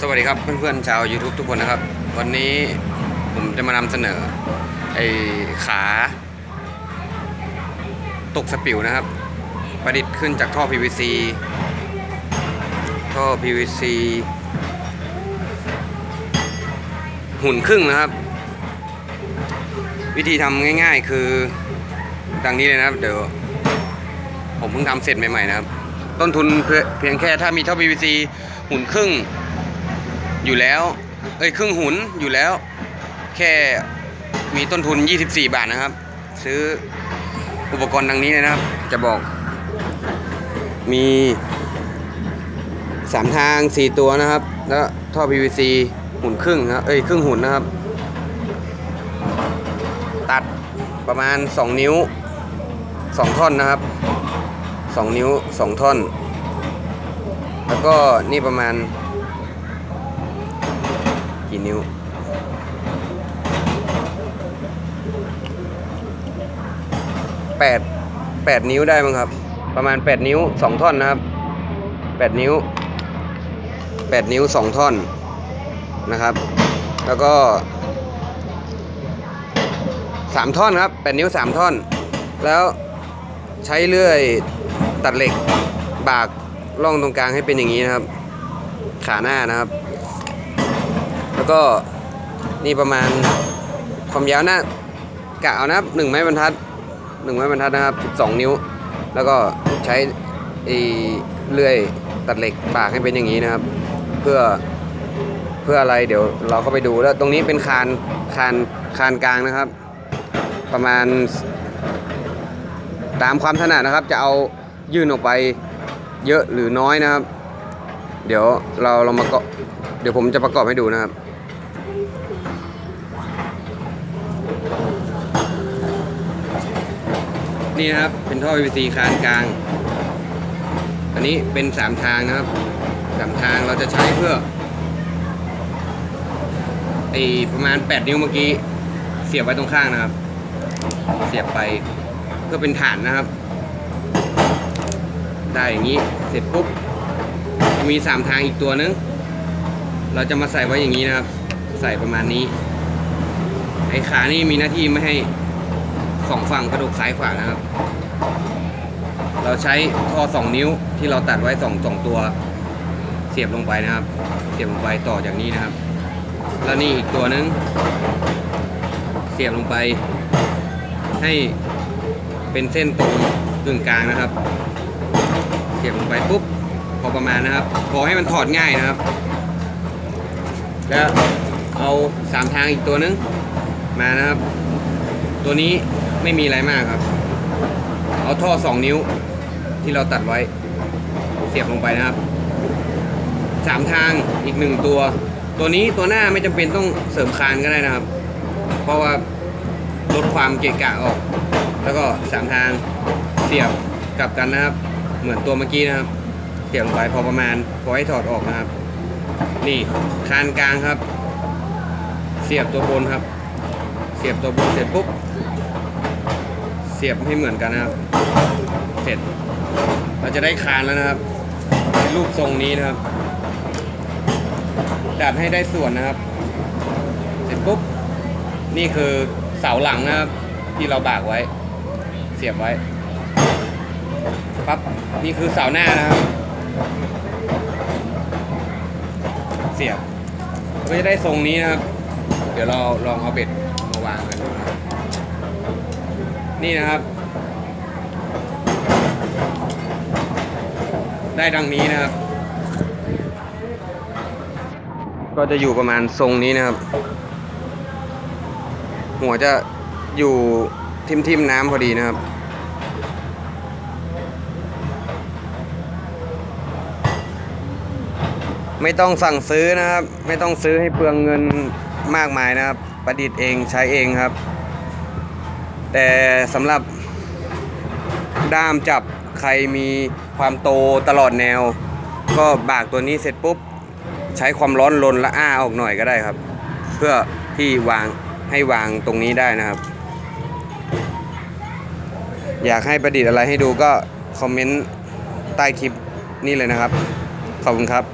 สวัสดีครับเพื่อนๆชาว YouTube ทุกคนนะครับ วันนี้ผมจะมานำเสนอไอ้ขา ตกสปิวนะครับ ประดิษฐ์ขึ้นจากท่อ PVC ท่อ PVC หุ่นครึ่งนะครับ วิธีทำง่ายๆคือดังนี้เลยนะครับ เดี๋ยวผมเพิ่งทำเสร็จใหม่ๆนะครับ ต้นทุนเพียงแค่ถ้ามีท่อ PVC หุ่นครึ่ง อยู่แล้ว เอ้ยครึ่งหุนอยู่แล้ว แค่มีต้นทุน 24 บาทนะครับ ซื้ออุปกรณ์ดังนี้นะครับ จะบอก มี3ทาง4ตัวนะครับ แล้วท่อ PVC หุ่นครึ่งนะครับเอ้ยครึ่งหุ่นนะครับ ตัดประมาณ 2 นิ้ว 2 ท่อนนะครับ 2 นิ้ว 2 ท่อน แล้วก็นี่ประมาณ กี่นิ้ว แปดแปดนิ้วได้มั้งครับ ประมาณแปดนิ้วสองท่อนนะครับแปดนิ้วแปดนิ้วสองท่อนนะครับ แล้วก็สามท่อนครับแปดนิ้วสามท่อน แล้วใช้เลื่อยตัดเหล็กบากล่องตรงกลางให้เป็นอย่างนี้นะครับ ขาหน้านะครับ แล้วก็นี่ประมาณความยาวหน้ากะเอานะครับหนึ่งไม้บรรทัดหนึ่งไม้บรรทัดนะครับสองนิ้ว แล้วก็ใช้เลื่อยตัดเหล็กปากให้เป็นอย่างนี้นะครับ เพื่อเพื่ออะไรเดี๋ยวเราก็ไปดูแล้วตรงนี้เป็นคานคานคานกลางนะครับ ประมาณ ตามความถนัดนะครับ จะเอายื่นออกไปเยอะหรือน้อยนะครับ เดี๋ยวเราเรามาเกาะเดี๋ยวผมจะประกอบให้ดูนะครับ นี่นะครับ เป็นท่อ PVC คานกลาง อันนี้เป็นสามทางนะครับสามทางเราจะใช้เพื่อไอประมาณ 8 นิ้วเมื่อกี้ เสียบไว้ตรงข้างนะครับ เสียบไปเพื่อเป็นฐานนะครับ ได้อย่างนี้เสร็จปุ๊บจะมีสามทางอีกตัวนึง เราจะมาใส่ไว้อย่างนี้นะครับ ใส่ประมาณนี้ไอ้ขานี่มีหน้าที่ไม่ให้ สองฝั่งกระดูกซ้ายขวานะครับ เราใช้ท่อสองนิ้วที่เราตัดไว้สองสองตัว เสียบลงไปนะครับ เสียบลงไปต่อจากนี้นะครับ แล้วนี่อีกตัวนึง เสียบลงไป ให้เป็นเส้นตรงกึ่งกลางนะครับ เสียบลงไปปุ๊บพอประมาณนะครับ พอให้มันถอดง่ายนะครับ แล้วเอาสามทางอีกตัวนึงมานะครับ ตัวนี้ ไม่มีอะไรมากครับ เอาท่อสองนิ้วที่เราตัดไว้ เสียบลงไปนะครับสามทางอีกหนึ่งตัว ตัวนี้ตัวหน้าไม่จำเป็นต้องเสริมคานก็ได้นะครับ เพราะว่าลดความเกะกะออก แล้วก็สามทางเสียบกลับกันนะครับ เหมือนตัวเมื่อกี้นะครับ เสียบลงไปพอประมาณพอให้ถอดออกนะครับ นี่คานกลางครับ เสียบตัวบนครับ เสียบตัวบนเสร็จปุ๊บ เสียบให้เหมือนกันนะครับ เสร็จ เราจะได้คานแล้วนะครับเป็นรูปทรงนี้นะครับ ดัดให้ได้ส่วนนะครับ เสร็จปุ๊บ นี่คือเสาหลังนะครับ ที่เราบากไว้ เสียบไว้ ปั๊บ นี่คือเสาหน้านะครับ เสียบ ก็จะได้ทรงนี้นะครับ เดี๋ยวเราลองเอาเบ็ดมาวางกันดูนะครับ นี่นะครับ ได้ดังนี้นะครับ ก็จะอยู่ประมาณทรงนี้นะครับ หัวจะอยู่ทิมทิมๆน้ำพอดีนะครับไม่ต้องสั่งซื้อนะครับ ไม่ต้องซื้อให้เปลืองเงินมากมายนะครับ ประดิษฐ์เองใช้เองครับ แต่สำหรับด้ามจับใครมีความโตตลอดแนว ก็บากตัวนี้เสร็จปุ๊บ ใช้ความร้อนลนและอ้าออกหน่อยก็ได้ครับ เพื่อที่วางให้วางตรงนี้ได้นะครับ อยากให้ประดิษฐ์อะไรให้ดูก็คอมเมนต์ใต้คลิปนี่เลยนะครับ ขอบคุณครับ